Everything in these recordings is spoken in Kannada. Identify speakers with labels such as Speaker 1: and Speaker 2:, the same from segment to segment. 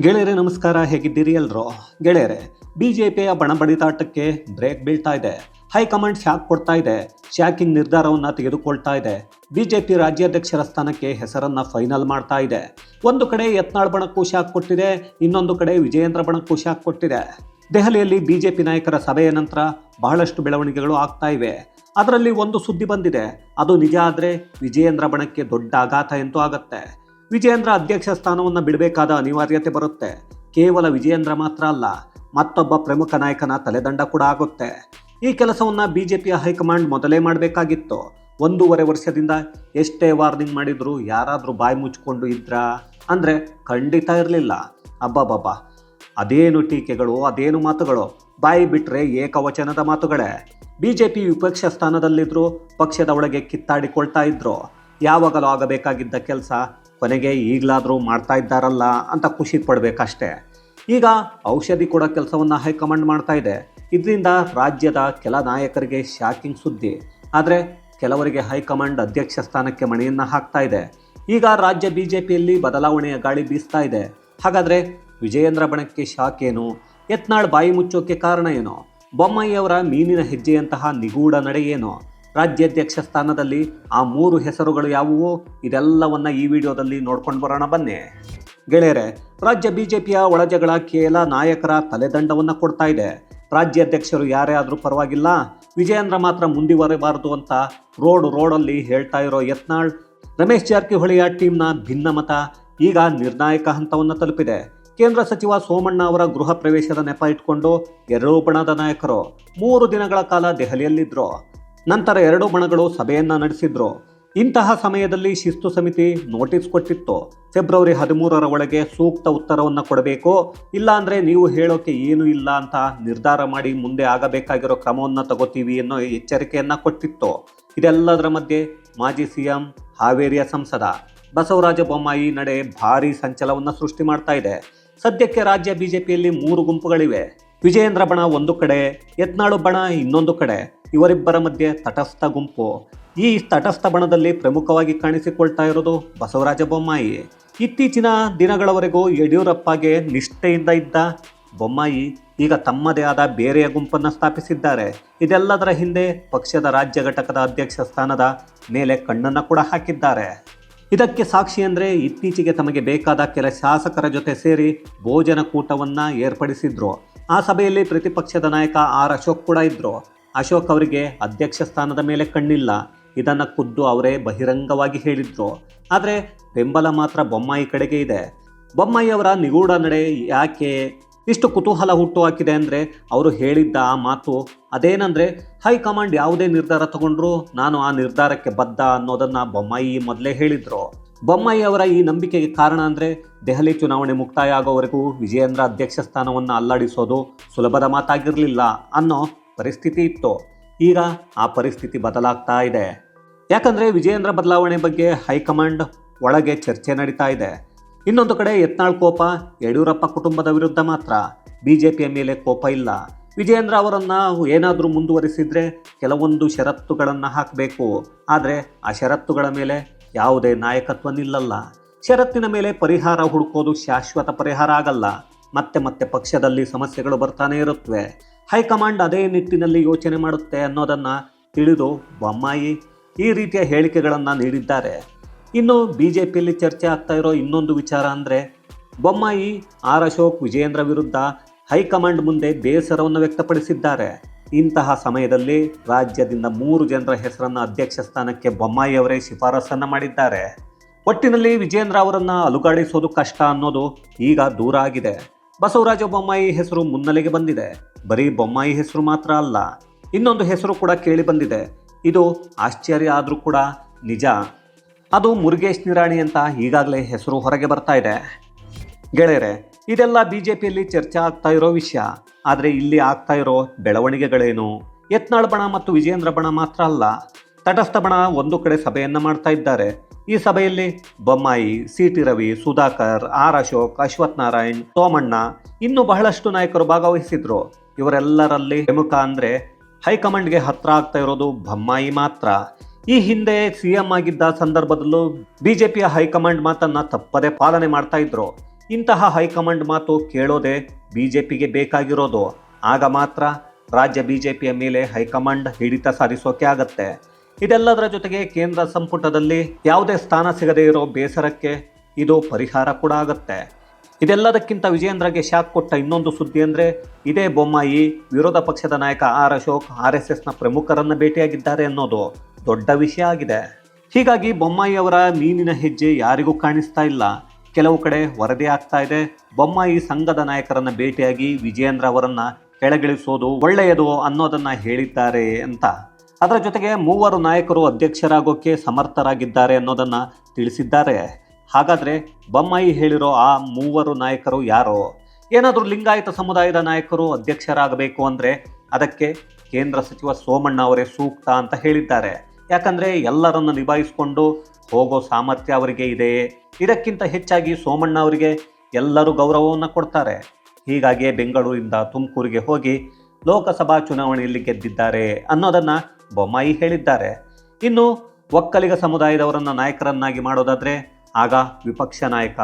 Speaker 1: ಗೆಳೆಯರೆ, ನಮಸ್ಕಾರ. ಹೇಗಿದ್ದೀರಿ ಎಲ್ರು? ಗೆಳೆಯರೆ ಬಣ ಬಣಬಡಿದಾಟಕ್ಕೆ ಬ್ರೇಕ್ ಬೀಳ್ತಾ ಇದೆ. ಹೈಕಮಾಂಡ್ ಶಾಕ್ ಕೊಡ್ತಾ ಇದೆ. ಶಾಕಿಂಗ್ ನಿರ್ಧಾರವನ್ನು ತೆಗೆದುಕೊಳ್ತಾ ಇದೆ. ಬಿಜೆಪಿ ರಾಜ್ಯಾಧ್ಯಕ್ಷರ ಸ್ಥಾನಕ್ಕೆ ಹೆಸರನ್ನ ಫೈನಲ್ ಮಾಡ್ತಾ ಇದೆ. ಒಂದು ಕಡೆ ಯತ್ನಾಳ್ ಬಣಕ್ಕೂ ಶಾಕ್ ಕೊಟ್ಟಿದೆ, ಇನ್ನೊಂದು ಕಡೆ ವಿಜಯೇಂದ್ರ ಬಣಕ್ಕೂ ಶಾಕ್ ಕೊಟ್ಟಿದೆ. ದೆಹಲಿಯಲ್ಲಿ ಬಿಜೆಪಿ ನಾಯಕರ ಸಭೆಯ ನಂತರ ಬಹಳಷ್ಟು ಬೆಳವಣಿಗೆಗಳು ಆಗ್ತಾ ಇವೆ. ಅದರಲ್ಲಿ ಒಂದು ಸುದ್ದಿ ಬಂದಿದೆ. ಅದು ನಿಜ ಆದರೆ ವಿಜಯೇಂದ್ರ ಬಣಕ್ಕೆ ದೊಡ್ಡ ಆಘಾತ ಎಂತೂ ಆಗತ್ತೆ. ವಿಜಯೇಂದ್ರ ಅಧ್ಯಕ್ಷ ಸ್ಥಾನವನ್ನು ಬಿಡಬೇಕಾದ ಅನಿವಾರ್ಯತೆ ಬರುತ್ತೆ. ಕೇವಲ ವಿಜಯೇಂದ್ರ ಮಾತ್ರ ಅಲ್ಲ, ಮತ್ತೊಬ್ಬ ಪ್ರಮುಖ ನಾಯಕನ ತಲೆದಂಡ ಕೂಡ ಆಗುತ್ತೆ. ಈ ಕೆಲಸವನ್ನ ಬಿಜೆಪಿಯ ಹೈಕಮಾಂಡ್ ಮೊದಲೇ ಮಾಡಬೇಕಾಗಿತ್ತು. ಒಂದೂವರೆ ವರ್ಷದಿಂದ ಎಷ್ಟೇ ವಾರ್ನಿಂಗ್ ಮಾಡಿದ್ರು ಯಾರಾದರೂ ಬಾಯಿ ಮುಚ್ಚಿಕೊಂಡು ಇದ್ರಾ? ಅಂದರೆ ಖಂಡಿತ ಇರಲಿಲ್ಲ. ಅಬ್ಬಬ್ಬಬ್ಬ ಅದೇನು ಟೀಕೆಗಳು, ಅದೇನು ಮಾತುಗಳು? ಬಾಯಿ ಬಿಟ್ಟರೆ ಏಕವಚನದ ಮಾತುಗಳೇ. ಬಿಜೆಪಿ ವಿಪಕ್ಷ ಸ್ಥಾನದಲ್ಲಿದ್ದರೂ ಪಕ್ಷದ ಒಳಗೆ ಕಿತ್ತಾಡಿಕೊಳ್ತಾ ಇದ್ರು. ಯಾವಾಗಲೂ ಆಗಬೇಕಾಗಿದ್ದ ಕೆಲಸ ಕೊನೆಗೆ ಈಗಲಾದರೂ ಮಾಡ್ತಾ ಇದ್ದಾರಲ್ಲ ಅಂತ ಖುಷಿ ಪಡಬೇಕಷ್ಟೇ. ಈಗ ಔಷಧಿ ಕೊಡೋ ಕೆಲಸವನ್ನು ಹೈಕಮಾಂಡ್ ಮಾಡ್ತಾ ಇದೆ. ಇದರಿಂದ ರಾಜ್ಯದ ಕೆಲ ನಾಯಕರಿಗೆ ಶಾಕಿಂಗ್ ಸುದ್ದಿ. ಆದರೆ ಕೆಲವರಿಗೆ ಹೈಕಮಾಂಡ್ ಅಧ್ಯಕ್ಷ ಸ್ಥಾನಕ್ಕೆ ಮಣೆಯನ್ನು ಹಾಕ್ತಾ ಇದೆ. ಈಗ ರಾಜ್ಯ ಬಿ ಜೆ ಪಿಯಲ್ಲಿ ಬದಲಾವಣೆಯ ಗಾಳಿ ಬೀಸ್ತಾ ಇದೆ. ಹಾಗಾದರೆ ವಿಜಯೇಂದ್ರ ಬಣಕ್ಕೆ ಶಾಕ್ ಏನು? ಯತ್ನಾಳ್ ಬಾಯಿ ಮುಚ್ಚೋಕೆ ಕಾರಣ ಏನು? ಬೊಮ್ಮಯ್ಯವರ ಮೀನಿನ ಹೆಜ್ಜೆಯಂತಹ ನಿಗೂಢ ನಡೆ ಏನು? ರಾಜ್ಯಾಧ್ಯಕ್ಷ ಸ್ಥಾನದಲ್ಲಿ ಆ ಮೂರು ಹೆಸರುಗಳು ಯಾವುವು? ಇದೆಲ್ಲವನ್ನ ಈ ವಿಡಿಯೋದಲ್ಲಿ ನೋಡ್ಕೊಂಡು ಬರೋಣ ಬನ್ನಿ. ಗೆಳೆಯರೆ, ರಾಜ್ಯ ಬಿಜೆಪಿಯ ಒಳಜಗಳ ಕೇಲ ನಾಯಕರ ತಲೆದಂಡವನ್ನು ಕೊಡ್ತಾ ಇದೆ. ರಾಜ್ಯಾಧ್ಯಕ್ಷರು ಯಾರೇ ಆದರೂ ಪರವಾಗಿಲ್ಲ. ವಿಜಯೇಂದ್ರ ಮಾತ್ರ ಮುಂದುವರೆಯಬಾರದು ಅಂತ ರೋಡ್ ರೋಡಲ್ಲಿ ಹೇಳ್ತಾ ಇರೋ ಯತ್ನಾಳ್, ರಮೇಶ್ ಜಾರಕಿಹೊಳಿಯ ಟೀಮ್ನ ಭಿನ್ನಮತ ಈಗ ನಿರ್ಣಾಯಕ ಹಂತವನ್ನು ತಲುಪಿದೆ. ಕೇಂದ್ರ ಸಚಿವ ಸೋಮಣ್ಣ ಅವರ ಗೃಹ ಪ್ರವೇಶದ ನೆಪ ಇಟ್ಕೊಂಡು ಎರಡೂ ಬಣದ ನಾಯಕರು ಮೂರು ದಿನಗಳ ಕಾಲ ದೆಹಲಿಯಲ್ಲಿದ್ದರು ನಂತರ ಎರಡು ಬಣಗಳು ಸಭೆಯನ್ನ ನಡೆಸಿದ್ರು. ಇಂತಹ ಸಮಯದಲ್ಲಿ ಶಿಸ್ತು ಸಮಿತಿ ನೋಟಿಸ್ ಕೊಟ್ಟಿತ್ತು. ಫೆಬ್ರವರಿ ಹದಿಮೂರರ ಒಳಗೆ ಸೂಕ್ತ ಉತ್ತರವನ್ನು ಕೊಡಬೇಕು. ಇಲ್ಲಾಂದರೆ ನೀವು ಹೇಳೋಕೆ ಏನು ಇಲ್ಲ ಅಂತ ನಿರ್ಧಾರ ಮಾಡಿ ಮುಂದೆ ಆಗಬೇಕಾಗಿರೋ ಕ್ರಮವನ್ನು ತಗೋತೀವಿ ಅನ್ನೋ ಎಚ್ಚರಿಕೆಯನ್ನು ಕೊಟ್ಟಿತ್ತು. ಇದೆಲ್ಲದರ ಮಧ್ಯೆ ಮಾಜಿ ಸಿಎಂ, ಹಾವೇರಿಯ ಸಂಸದ ಬಸವರಾಜ ಬೊಮ್ಮಾಯಿ ನಡೆ ಭಾರೀ ಸಂಚಲವನ್ನು ಸೃಷ್ಟಿ ಮಾಡ್ತಾ ಇದೆ. ಸದ್ಯಕ್ಕೆ ರಾಜ್ಯ ಬಿಜೆಪಿಯಲ್ಲಿ ಮೂರು ಗುಂಪುಗಳಿವೆ. ವಿಜಯೇಂದ್ರ ಬಣ ಒಂದು ಕಡೆ, ಯತ್ನಾಳು ಬಣ ಇನ್ನೊಂದು ಕಡೆ. ಇವರಿಬ್ಬರ ಮಧ್ಯೆ ತಟಸ್ಥ ಗುಂಪು. ಈ ತಟಸ್ಥ ಬಣದಲ್ಲಿ ಪ್ರಮುಖವಾಗಿ ಕಾಣಿಸಿಕೊಳ್ತಾ ಇರೋದು ಬಸವರಾಜ ಬೊಮ್ಮಾಯಿ. ಇತ್ತೀಚಿನ ದಿನಗಳವರೆಗೂ ಯಡಿಯೂರಪ್ಪಗೆ ನಿಷ್ಠೆಯಿಂದ ಇದ್ದ ಬೊಮ್ಮಾಯಿ ಈಗ ತಮ್ಮದೇ ಆದ ಬೇರೆಯ ಗುಂಪನ್ನು ಸ್ಥಾಪಿಸಿದ್ದಾರೆ. ಇದೆಲ್ಲದರ ಹಿಂದೆ ಪಕ್ಷದ ರಾಜ್ಯ ಘಟಕದ ಅಧ್ಯಕ್ಷ ಸ್ಥಾನದ ಮೇಲೆ ಕಣ್ಣನ್ನು ಕೂಡ ಹಾಕಿದ್ದಾರೆ. ಇದಕ್ಕೆ ಸಾಕ್ಷಿ ಅಂದರೆ ಇತ್ತೀಚೆಗೆ ತಮಗೆ ಬೇಕಾದ ಕೆಲ ಶಾಸಕರ ಜೊತೆ ಸೇರಿ ಭೋಜನ ಕೂಟವನ್ನು ಏರ್ಪಡಿಸಿದ್ರು. ಆ ಸಭೆಯಲ್ಲಿ ಪ್ರತಿಪಕ್ಷದ ನಾಯಕ ಆರ್ ಅಶೋಕ್ ಕೂಡ ಇದ್ರು. ಅಶೋಕ್ ಅವರಿಗೆ ಅಧ್ಯಕ್ಷ ಸ್ಥಾನದ ಮೇಲೆ ಕಣ್ಣಿಲ್ಲ. ಇದನ್ನು ಖುದ್ದು ಅವರೇ ಬಹಿರಂಗವಾಗಿ ಹೇಳಿದ್ರು. ಆದರೆ ಬೆಂಬಲ ಮಾತ್ರ ಬೊಮ್ಮಾಯಿ ಕಡೆಗೆ ಇದೆ. ಬೊಮ್ಮಾಯಿ ಅವರ ನಿಗೂಢ ನಡೆ ಯಾಕೆ ಇಷ್ಟು ಕುತೂಹಲ ಹುಟ್ಟು ಹಾಕಿದೆ ಅಂದರೆ ಅವರು ಹೇಳಿದ್ದ ಆ ಮಾತು ಅದೇನಂದರೆ, ಹೈಕಮಾಂಡ್ ಯಾವುದೇ ನಿರ್ಧಾರ ತಗೊಂಡ್ರು ನಾನು ಆ ನಿರ್ಧಾರಕ್ಕೆ ಬದ್ಧ ಅನ್ನೋದನ್ನು ಬೊಮ್ಮಾಯಿ ಮೊದಲೇ ಹೇಳಿದ್ರು. ಬೊಮ್ಮಾಯಿ ಅವರ ಈ ನಂಬಿಕೆಗೆ ಕಾರಣ ಅಂದರೆ ದೆಹಲಿ ಚುನಾವಣೆ ಮುಕ್ತಾಯ ಆಗೋವರೆಗೂ ವಿಜಯೇಂದ್ರ ಅಧ್ಯಕ್ಷ ಸ್ಥಾನವನ್ನು ಅಲ್ಲಾಡಿಸೋದು ಸುಲಭದ ಮಾತಾಗಿರಲಿಲ್ಲ ಅನ್ನೋ ಪರಿಸ್ಥಿತಿ ಇತ್ತು. ಈಗ ಆ ಪರಿಸ್ಥಿತಿ ಬದಲಾಗ್ತಾ ಇದೆ. ಯಾಕಂದರೆ ವಿಜಯೇಂದ್ರ ಬದಲಾವಣೆ ಬಗ್ಗೆ ಹೈಕಮಾಂಡ್ ಒಳಗೆ ಚರ್ಚೆ ನಡೀತಾ ಇದೆ. ಇನ್ನೊಂದು ಕಡೆ ಯತ್ನಾಳ್ ಕೋಪ ಯಡಿಯೂರಪ್ಪ ಕುಟುಂಬದ ವಿರುದ್ಧ ಮಾತ್ರ. ಬಿಜೆಪಿಯ ಮೇಲೆ ಕೋಪ ಇಲ್ಲ. ವಿಜಯೇಂದ್ರ ಅವರನ್ನು ಏನಾದರೂ ಮುಂದುವರಿಸಿದರೆ ಕೆಲವೊಂದು ಷರತ್ತುಗಳನ್ನು ಹಾಕಬೇಕು. ಆದರೆ ಆ ಷರತ್ತುಗಳ ಮೇಲೆ ಯಾವುದೇ ನಾಯಕತ್ವ ನಿಲ್ಲಲ್ಲ. ಷರತ್ತಿನ ಮೇಲೆ ಪರಿಹಾರ ಹುಡುಕೋದು ಶಾಶ್ವತ ಪರಿಹಾರ ಆಗಲ್ಲ. ಮತ್ತೆ ಮತ್ತೆ ಪಕ್ಷದಲ್ಲಿ ಸಮಸ್ಯೆಗಳು ಬರ್ತಾನೆ ಇರುತ್ತವೆ ಹೈಕಮಾಂಡ್ ಅದೇ ನಿಟ್ಟಿನಲ್ಲಿ ಯೋಚನೆ ಮಾಡುತ್ತೆ ಅನ್ನೋದನ್ನು ತಿಳಿದು ಬೊಮ್ಮಾಯಿ ಈ ರೀತಿಯ ಹೇಳಿಕೆಗಳನ್ನು ನೀಡಿದ್ದಾರೆ. ಇನ್ನು ಬಿ ಜೆ ಪಿಯಲ್ಲಿ ಚರ್ಚೆ ಆಗ್ತಾ ಇರೋ ಇನ್ನೊಂದು ವಿಚಾರ ಅಂದರೆ, ಬೊಮ್ಮಾಯಿ ಆರ್ ಅಶೋಕ್ ವಿಜಯೇಂದ್ರ ವಿರುದ್ಧ ಹೈಕಮಾಂಡ್ ಮುಂದೆ ಬೇಸರವನ್ನು ವ್ಯಕ್ತಪಡಿಸಿದ್ದಾರೆ. ಇಂತಹ ಸಮಯದಲ್ಲಿ ರಾಜ್ಯದಿಂದ ಮೂರು ಜನರ ಹೆಸರನ್ನು ಅಧ್ಯಕ್ಷ ಸ್ಥಾನಕ್ಕೆ ಬೊಮ್ಮಾಯಿ ಅವರೇ ಶಿಫಾರಸನ್ನು ಮಾಡಿದ್ದಾರೆ. ಒಟ್ಟಿನಲ್ಲಿ ವಿಜೇಂದ್ರ ಅವರನ್ನು ಅಲುಗಾಡಿಸೋದು ಕಷ್ಟ ಅನ್ನೋದು ಈಗ ದೂರ ಆಗಿದೆ. ಬಸವರಾಜ ಬೊಮ್ಮಾಯಿ ಹೆಸರು ಮುನ್ನೆಲೆಗೆ ಬಂದಿದೆ. ಬರೀ ಬೊಮ್ಮಾಯಿ ಹೆಸರು ಮಾತ್ರ ಅಲ್ಲ, ಇನ್ನೊಂದು ಹೆಸರು ಕೂಡ ಕೇಳಿ ಬಂದಿದೆ. ಇದು ಆಶ್ಚರ್ಯ ಆದರೂ ಕೂಡ ನಿಜ. ಅದು ಮುರುಗೇಶ್ ನಿರಾಣಿ ಅಂತ ಈಗಾಗಲೇ ಹೆಸರು ಹೊರಗೆ ಬರ್ತಾ ಇದೆ. ಗೆಳೆಯರೆ, ಇದೆಲ್ಲ ಬಿ ಜೆ ಪಿಯಲ್ಲಿ ಚರ್ಚೆ ಆಗ್ತಾ ಇರೋ ವಿಷಯ. ಆದರೆ ಇಲ್ಲಿ ಆಗ್ತಾ ಇರೋ ಬೆಳವಣಿಗೆಗಳೇನು? ಯತ್ನಾಳ್ ಬಣ ಮತ್ತು ವಿಜೇಂದ್ರ ಬಣ ಮಾತ್ರ ಅಲ್ಲ. ತಟಸ್ಥ ಬಣ ಒಂದು ಕಡೆ ಸಭೆಯನ್ನು ಮಾಡ್ತಾ ಇದ್ದಾರೆ. ಈ ಸಭೆಯಲ್ಲಿ Bommai C T Ravi, Sudhakar, R Ashok, Ashwath Narayan, Somanna ಇನ್ನೂ ಬಹಳಷ್ಟು ನಾಯಕರು ಭಾಗವಹಿಸಿದ್ರು. ಇವರೆಲ್ಲರಲ್ಲಿ ಪ್ರಮುಖ ಅಂದ್ರೆ ಹೈಕಮಾಂಡ್ಗೆ ಹತ್ರ ಆಗ್ತಾ ಇರೋದು ಬೊಮ್ಮಾಯಿ ಮಾತ್ರ. ಈ ಹಿಂದೆ ಸಿಎಂ ಆಗಿದ್ದ ಸಂದರ್ಭದಲ್ಲೂ ಬಿಜೆಪಿಯ ಹೈಕಮಾಂಡ್ ಮಾತನ್ನ ತಪ್ಪದೇ ಪಾಲನೆ ಮಾಡ್ತಾ ಇದ್ರು. ಇಂತಹ ಹೈಕಮಾಂಡ್ ಮಾತು ಕೇಳೋದೇ ಬಿಜೆಪಿಗೆ ಬೇಕಾಗಿರೋದು. ಆಗ ಮಾತ್ರ ರಾಜ್ಯ ಬಿಜೆಪಿಯ ಮೇಲೆ ಹೈಕಮಾಂಡ್ ಹಿಡಿತ ಸಾಧಿಸೋಕೆ ಆಗತ್ತೆ. ಇದೆಲ್ಲದರ ಜೊತೆಗೆ ಕೇಂದ್ರ ಸಂಪುಟದಲ್ಲಿ ಯಾವುದೇ ಸ್ಥಾನ ಸಿಗದೇ ಇರೋ ಬೇಸರಕ್ಕೆ ಇದು ಪರಿಹಾರ ಕೂಡ ಆಗುತ್ತೆ. ಇದೆಲ್ಲದಕ್ಕಿಂತ ವಿಜಯೇಂದ್ರಗೆ ಶಾಕ್ ಕೊಟ್ಟ ಇನ್ನೊಂದು ಸುದ್ದಿ ಅಂದರೆ, ಇದೇ ಬೊಮ್ಮಾಯಿ ವಿರೋಧ ಪಕ್ಷದ ನಾಯಕ ಆರ್ ಅಶೋಕ್ ಆರ್ ಎಸ್ ಎಸ್ನ ಪ್ರಮುಖರನ್ನು ಭೇಟಿಯಾಗಿದ್ದಾರೆ ಅನ್ನೋದು ದೊಡ್ಡ ವಿಷಯ ಆಗಿದೆ. ಹೀಗಾಗಿ ಬೊಮ್ಮಾಯಿ ಅವರ ಮೀನಿನ ಹೆಜ್ಜೆ ಯಾರಿಗೂ ಕಾಣಿಸ್ತಾ ಇಲ್ಲ. ಕೆಲವು ಕಡೆ ವರದಿ ಆಗ್ತಾ ಇದೆ, ಬೊಮ್ಮಾಯಿ ಸಂಘದ ನಾಯಕರನ್ನು ಭೇಟಿಯಾಗಿ ವಿಜಯೇಂದ್ರ ಅವರನ್ನು ಕೆಳಗಿಳಿಸೋದು ಒಳ್ಳೆಯದು ಅನ್ನೋದನ್ನ ಹೇಳಿದ್ದಾರೆ ಅಂತ. ಅದರ ಜೊತೆಗೆ ಮೂವರು ನಾಯಕರು ಅಧ್ಯಕ್ಷರಾಗೋಕ್ಕೆ ಸಮರ್ಥರಾಗಿದ್ದಾರೆ ಅನ್ನೋದನ್ನ ತಿಳಿಸಿದ್ದಾರೆ. ಹಾಗಾದ್ರೆ ಬೊಮ್ಮಾಯಿ ಹೇಳಿರೋ ಆ ಮೂವರು ನಾಯಕರು ಯಾರು? ಏನಾದರೂ ಲಿಂಗಾಯತ ಸಮುದಾಯದ ನಾಯಕರು ಅಧ್ಯಕ್ಷರಾಗಬೇಕು ಅಂದ್ರೆ ಅದಕ್ಕೆ ಕೇಂದ್ರ ಸಚಿವ ಸೋಮಣ್ಣ ಅವರೇ ಸೂಕ್ತ ಅಂತ ಹೇಳಿದ್ದಾರೆ. ಯಾಕಂದ್ರೆ ಎಲ್ಲರನ್ನು ನಿಭಾಯಿಸಿಕೊಂಡು ಹೋಗೋ ಸಾಮರ್ಥ್ಯ ಅವರಿಗೆ ಇದೆ. ಇದಕ್ಕಿಂತ ಹೆಚ್ಚಾಗಿ ಸೋಮಣ್ಣ ಅವರಿಗೆ ಎಲ್ಲರೂ ಗೌರವವನ್ನು ಕೊಡ್ತಾರೆ. ಹೀಗಾಗಿ ಬೆಂಗಳೂರಿಂದ ತುಮಕೂರಿಗೆ ಹೋಗಿ ಲೋಕಸಭಾ ಚುನಾವಣೆಯಲ್ಲಿ ಗೆದ್ದಿದ್ದಾರೆ ಅನ್ನೋದನ್ನ ಬೊಮ್ಮಾಯಿ ಹೇಳಿದ್ದಾರೆ. ಇನ್ನು ಒಕ್ಕಲಿಗ ಸಮುದಾಯದವರನ್ನ ನಾಯಕರನ್ನಾಗಿ ಮಾಡೋದಾದ್ರೆ ಆಗ ವಿಪಕ್ಷ ನಾಯಕ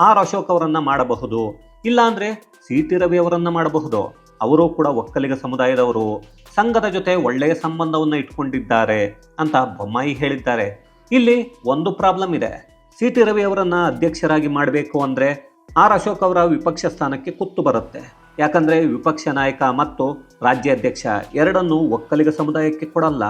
Speaker 1: ಆರ್ ಅಶೋಕ್ ಅವರನ್ನು ಮಾಡಬಹುದು. ಇಲ್ಲಾಂದರೆ ಸಿ ಟಿ ರವಿ ಅವರನ್ನು ಮಾಡಬಹುದು. ಅವರು ಕೂಡ ಒಕ್ಕಲಿಗ ಸಮುದಾಯದವರು. ಸಂಘದ ಜೊತೆ ಒಳ್ಳೆಯ ಸಂಬಂಧವನ್ನು ಇಟ್ಕೊಂಡಿದ್ದಾರೆ ಅಂತ ಬೊಮ್ಮಾಯಿ ಹೇಳಿದ್ದಾರೆ. ಇಲ್ಲಿ ಒಂದು ಪ್ರಾಬ್ಲಮ್ ಇದೆ. ಸಿ ಟಿ ರವಿ ಅವರನ್ನು ಅಧ್ಯಕ್ಷರಾಗಿ ಮಾಡಬೇಕು ಅಂದ್ರೆ ಆರ್ ಅಶೋಕ್ ಅವರ ವಿಪಕ್ಷ ಸ್ಥಾನಕ್ಕೆ ಕುತ್ತು ಬರುತ್ತೆ. ಯಾಕಂದ್ರೆ ವಿಪಕ್ಷ ನಾಯಕ ಮತ್ತು ರಾಜ್ಯಾಧ್ಯಕ್ಷ ಎರಡನ್ನೂ ಒಕ್ಕಲಿಗ ಸಮುದಾಯಕ್ಕೆ ಕೊಡಲ್ಲ.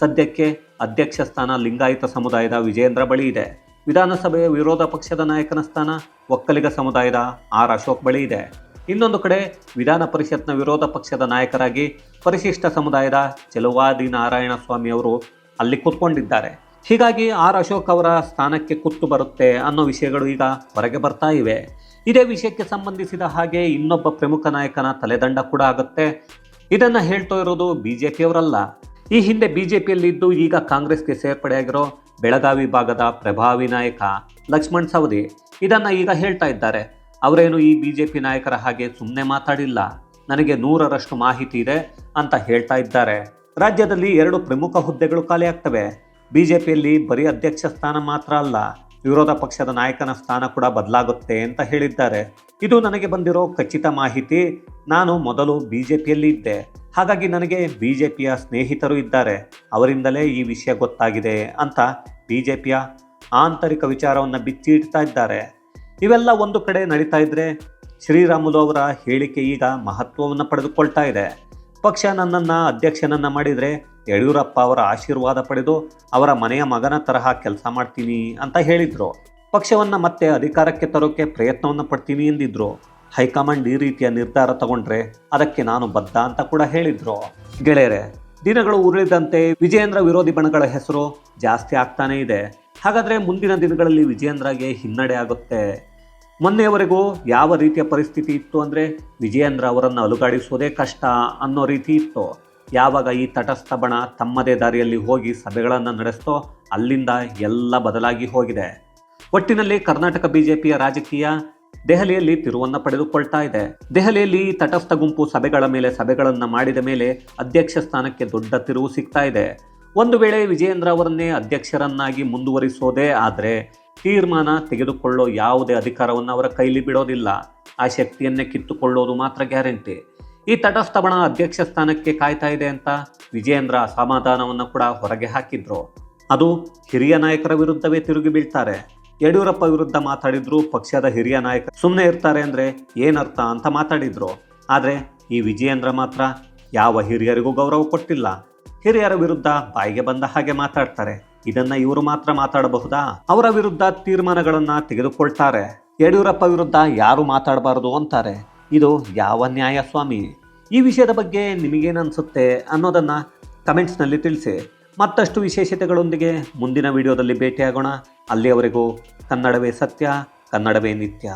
Speaker 1: ಸದ್ಯಕ್ಕೆ ಅಧ್ಯಕ್ಷ ಸ್ಥಾನ ಲಿಂಗಾಯತ ಸಮುದಾಯದ ವಿಜೇಂದ್ರ ಬಳಿ ಇದೆ. ವಿಧಾನಸಭೆಯ ವಿರೋಧ ಪಕ್ಷದ ನಾಯಕನ ಸ್ಥಾನ ಒಕ್ಕಲಿಗ ಸಮುದಾಯದ ಆರ್ ಅಶೋಕ್ ಬಳಿ ಇದೆ. ಇನ್ನೊಂದು ಕಡೆ ವಿಧಾನ ಪರಿಷತ್ನ ವಿರೋಧ ಪಕ್ಷದ ನಾಯಕರಾಗಿ ಪರಿಶಿಷ್ಟ ಸಮುದಾಯದ ಚೆಲುವಾದಿ ನಾರಾಯಣ ಸ್ವಾಮಿ ಅವರು ಅಲ್ಲಿ ಕೂತ್ಕೊಂಡಿದ್ದಾರೆ. ಹೀಗಾಗಿ ಆರ್ ಅಶೋಕ್ ಅವರ ಸ್ಥಾನಕ್ಕೆ ಕುತ್ತು ಬರುತ್ತೆ ಅನ್ನೋ ವಿಷಯಗಳು ಈಗ ಹೊರಗೆ ಬರ್ತಾ ಇವೆ. ಇದೇ ವಿಷಯಕ್ಕೆ ಸಂಬಂಧಿಸಿದ ಹಾಗೆ ಇನ್ನೊಬ್ಬ ಪ್ರಮುಖ ನಾಯಕನ ತಲೆದಂಡ ಕೂಡ ಆಗುತ್ತೆ. ಇದನ್ನು ಹೇಳ್ತಾ ಇರೋದು ಬಿಜೆಪಿಯವರಲ್ಲ. ಈ ಹಿಂದೆ ಬಿಜೆಪಿಯಲ್ಲಿ ಪಿಯಲ್ಲಿದ್ದು ಈಗ ಕಾಂಗ್ರೆಸ್ಗೆ ಸೇರ್ಪಡೆಯಾಗಿರೋ ಬೆಳಗಾವಿ ಭಾಗದ ಪ್ರಭಾವಿ ನಾಯಕ ಲಕ್ಷ್ಮಣ್ ಸವದಿ. ಇದನ್ನು ಈಗ ಹೇಳ್ತಾ ಇದ್ದಾರೆ. ಅವರೇನು ಈ ಬಿಜೆಪಿ ನಾಯಕರ ಹಾಗೆ ಸುಮ್ಮನೆ ಮಾತಾಡಿಲ್ಲ. ನನಗೆ ನೂರರಷ್ಟು ಮಾಹಿತಿ ಇದೆ ಅಂತ ಹೇಳ್ತಾ ಇದ್ದಾರೆ. ರಾಜ್ಯದಲ್ಲಿ ಎರಡು ಪ್ರಮುಖ ಹುದ್ದೆಗಳು ಖಾಲಿಯಾಗ್ತವೆ ಬಿಜೆಪಿಯಲ್ಲಿ ಬರೀ ಅಧ್ಯಕ್ಷ ಸ್ಥಾನ ಮಾತ್ರ ಅಲ್ಲ ವಿರೋಧ ಪಕ್ಷದ ನಾಯಕನ ಸ್ಥಾನ ಕೂಡ ಬದಲಾಗುತ್ತೆ ಅಂತ ಹೇಳಿದ್ದಾರೆ. ಇದು ನನಗೆ ಬಂದಿರೋ ಖಚಿತ ಮಾಹಿತಿ. ನಾನು ಮೊದಲು ಬಿ ಜೆ ಪಿಯಲ್ಲಿ ಇದ್ದೆ ಹಾಗಾಗಿ ನನಗೆ ಬಿ ಜೆ ಪಿಯ ಸ್ನೇಹಿತರು ಇದ್ದಾರೆ. ಅವರಿಂದಲೇ ಈ ವಿಷಯ ಗೊತ್ತಾಗಿದೆ ಅಂತ ಬಿ ಜೆ ಪಿಯ ಆಂತರಿಕ ವಿಚಾರವನ್ನು ಬಿಚ್ಚಿ ಇಡ್ತಾ ಇದ್ದಾರೆ. ಇವೆಲ್ಲ ಒಂದು ಕಡೆ ನಡೀತಾ ಇದ್ರೆ ಶ್ರೀರಾಮುಲು ಅವರ ಹೇಳಿಕೆ ಈಗ ಮಹತ್ವವನ್ನು ಪಡೆದುಕೊಳ್ತಾ ಇದೆ. ಪಕ್ಷ ನನ್ನನ್ನು, ಅಧ್ಯಕ್ಷನನ್ನು ಮಾಡಿದರೆ ಯಡಿಯೂರಪ್ಪ ಅವರ ಆಶೀರ್ವಾದ ಪಡೆದು ಅವರ ಮನೆಯ ಮಗನ ತರಹ ಕೆಲಸ ಮಾಡ್ತೀನಿ ಅಂತ ಹೇಳಿದರು. ಪಕ್ಷವನ್ನು ಮತ್ತೆ ಅಧಿಕಾರಕ್ಕೆ ತರೋಕೆ ಪ್ರಯತ್ನವನ್ನು ಪಡ್ತೀನಿ ಎಂದಿದ್ರು. ಹೈಕಮಾಂಡ್ ಈ ರೀತಿಯ ನಿರ್ಧಾರ ತಗೊಂಡ್ರೆ ಅದಕ್ಕೆ ನಾನು ಬದ್ಧ ಅಂತ ಕೂಡ ಹೇಳಿದ್ರು. ಗೆಳೆಯರೆ, ದಿನಗಳು ಉರುಳಿದಂತೆ ವಿಜಯೇಂದ್ರ ವಿರೋಧಿ ಬಣಗಳ ಹೆಸರು ಜಾಸ್ತಿ ಆಗ್ತಾನೇ ಇದೆ. ಹಾಗಾದರೆ ಮುಂದಿನ ದಿನಗಳಲ್ಲಿ ವಿಜಯೇಂದ್ರಗೆ ಹಿನ್ನಡೆ ಆಗುತ್ತೆ. ಮೊನ್ನೆಯವರೆಗೂ ಯಾವ ರೀತಿಯ ಪರಿಸ್ಥಿತಿ ಇತ್ತು ಅಂದರೆ ವಿಜಯೇಂದ್ರ ಅವರನ್ನು ಅಲುಗಾಡಿಸೋದೇ ಕಷ್ಟ ಅನ್ನೋ ರೀತಿ ಇತ್ತು. ಯಾವಾಗ ಈ ತಟಸ್ಥ ಬಣ ತಮ್ಮದೇ ದಾರಿಯಲ್ಲಿ ಹೋಗಿ ಸಭೆಗಳನ್ನು ನಡೆಸ್ತೋ ಅಲ್ಲಿಂದ ಎಲ್ಲ ಬದಲಾಗಿ ಹೋಗಿದೆ. ಒಟ್ಟಿನಲ್ಲಿ ಕರ್ನಾಟಕ ಬಿಜೆಪಿಯ ರಾಜಕೀಯ ದೆಹಲಿಯಲ್ಲಿ ತಿರುವನ್ನು ಪಡೆದುಕೊಳ್ತಾ ಇದೆ. ದೆಹಲಿಯಲ್ಲಿ ತಟಸ್ಥ ಗುಂಪು ಸಭೆಗಳ ಮೇಲೆ ಸಭೆಗಳನ್ನು ಮಾಡಿದ ಮೇಲೆ ಅಧ್ಯಕ್ಷ ಸ್ಥಾನಕ್ಕೆ ದೊಡ್ಡ ತಿರುವು ಸಿಗ್ತಾ ಇದೆ. ಒಂದು ವೇಳೆ ವಿಜಯೇಂದ್ರ ಅವರನ್ನೇ ಅಧ್ಯಕ್ಷರನ್ನಾಗಿ ಮುಂದುವರಿಸೋದೇ ಆದರೆ ತೀರ್ಮಾನ ತೆಗೆದುಕೊಳ್ಳೋ ಯಾವುದೇ ಅಧಿಕಾರವನ್ನು ಅವರ ಕೈಲಿ ಬಿಡೋದಿಲ್ಲ. ಆ ಶಕ್ತಿಯನ್ನೇ ಕಿತ್ತುಕೊಳ್ಳೋದು ಮಾತ್ರ ಗ್ಯಾರಂಟಿ. ಈ ತಟಸ್ಥ ಬಣ ಅಧ್ಯಕ್ಷ ಸ್ಥಾನಕ್ಕೆ ಕಾಯ್ತಾ ಇದೆ ಅಂತ ವಿಜಯೇಂದ್ರ ಅಸಮಾಧಾನವನ್ನು ಕೂಡ ಹೊರಗೆ ಹಾಕಿದ್ರು. ಅದು ಹಿರಿಯ ನಾಯಕರ ವಿರುದ್ಧವೇ ತಿರುಗಿ ಬೀಳ್ತಾರೆ. ಯಡಿಯೂರಪ್ಪ ವಿರುದ್ಧ ಮಾತಾಡಿದ್ರು ಪಕ್ಷದ ಹಿರಿಯ ನಾಯಕ ಸುಮ್ಮನೆ ಇರ್ತಾರೆ ಅಂದ್ರೆ ಏನರ್ಥ ಅಂತ ಮಾತಾಡಿದ್ರು. ಆದರೆ ಈ ವಿಜಯೇಂದ್ರ ಮಾತ್ರ ಯಾವ ಹಿರಿಯರಿಗೂ ಗೌರವ ಕೊಟ್ಟಿಲ್ಲ. ಹಿರಿಯರ ವಿರುದ್ಧ ಬಾಯಿಗೆ ಬಂದ ಹಾಗೆ ಮಾತಾಡ್ತಾರೆ. ಇದನ್ನ ಇವರು ಮಾತ್ರ ಮಾತಾಡಬಹುದಾ? ಅವರ ವಿರುದ್ಧ ತೀರ್ಮಾನಗಳನ್ನ ತೆಗೆದುಕೊಳ್ತಾರೆ. ಯಡಿಯೂರಪ್ಪ ವಿರುದ್ಧ ಯಾರು ಮಾತಾಡಬಾರದು ಅಂತಾರೆ. ಇದು ಯಾವ ನ್ಯಾಯ ಸ್ವಾಮಿ ಈ ವಿಷಯದ ಬಗ್ಗೆ ನಿಮಗೇನನ್ಸುತ್ತೆ ಅನ್ನೋದನ್ನು ಕಮೆಂಟ್ಸ್ನಲ್ಲಿ ತಿಳಿಸಿ. ಮತ್ತಷ್ಟು ವಿಶೇಷತೆಗಳೊಂದಿಗೆ ಮುಂದಿನ ವಿಡಿಯೋದಲ್ಲಿ ಭೇಟಿಯಾಗೋಣ. ಅಲ್ಲಿಯವರೆಗೂ ಕನ್ನಡವೇ ಸತ್ಯ, ಕನ್ನಡವೇ ನಿತ್ಯ.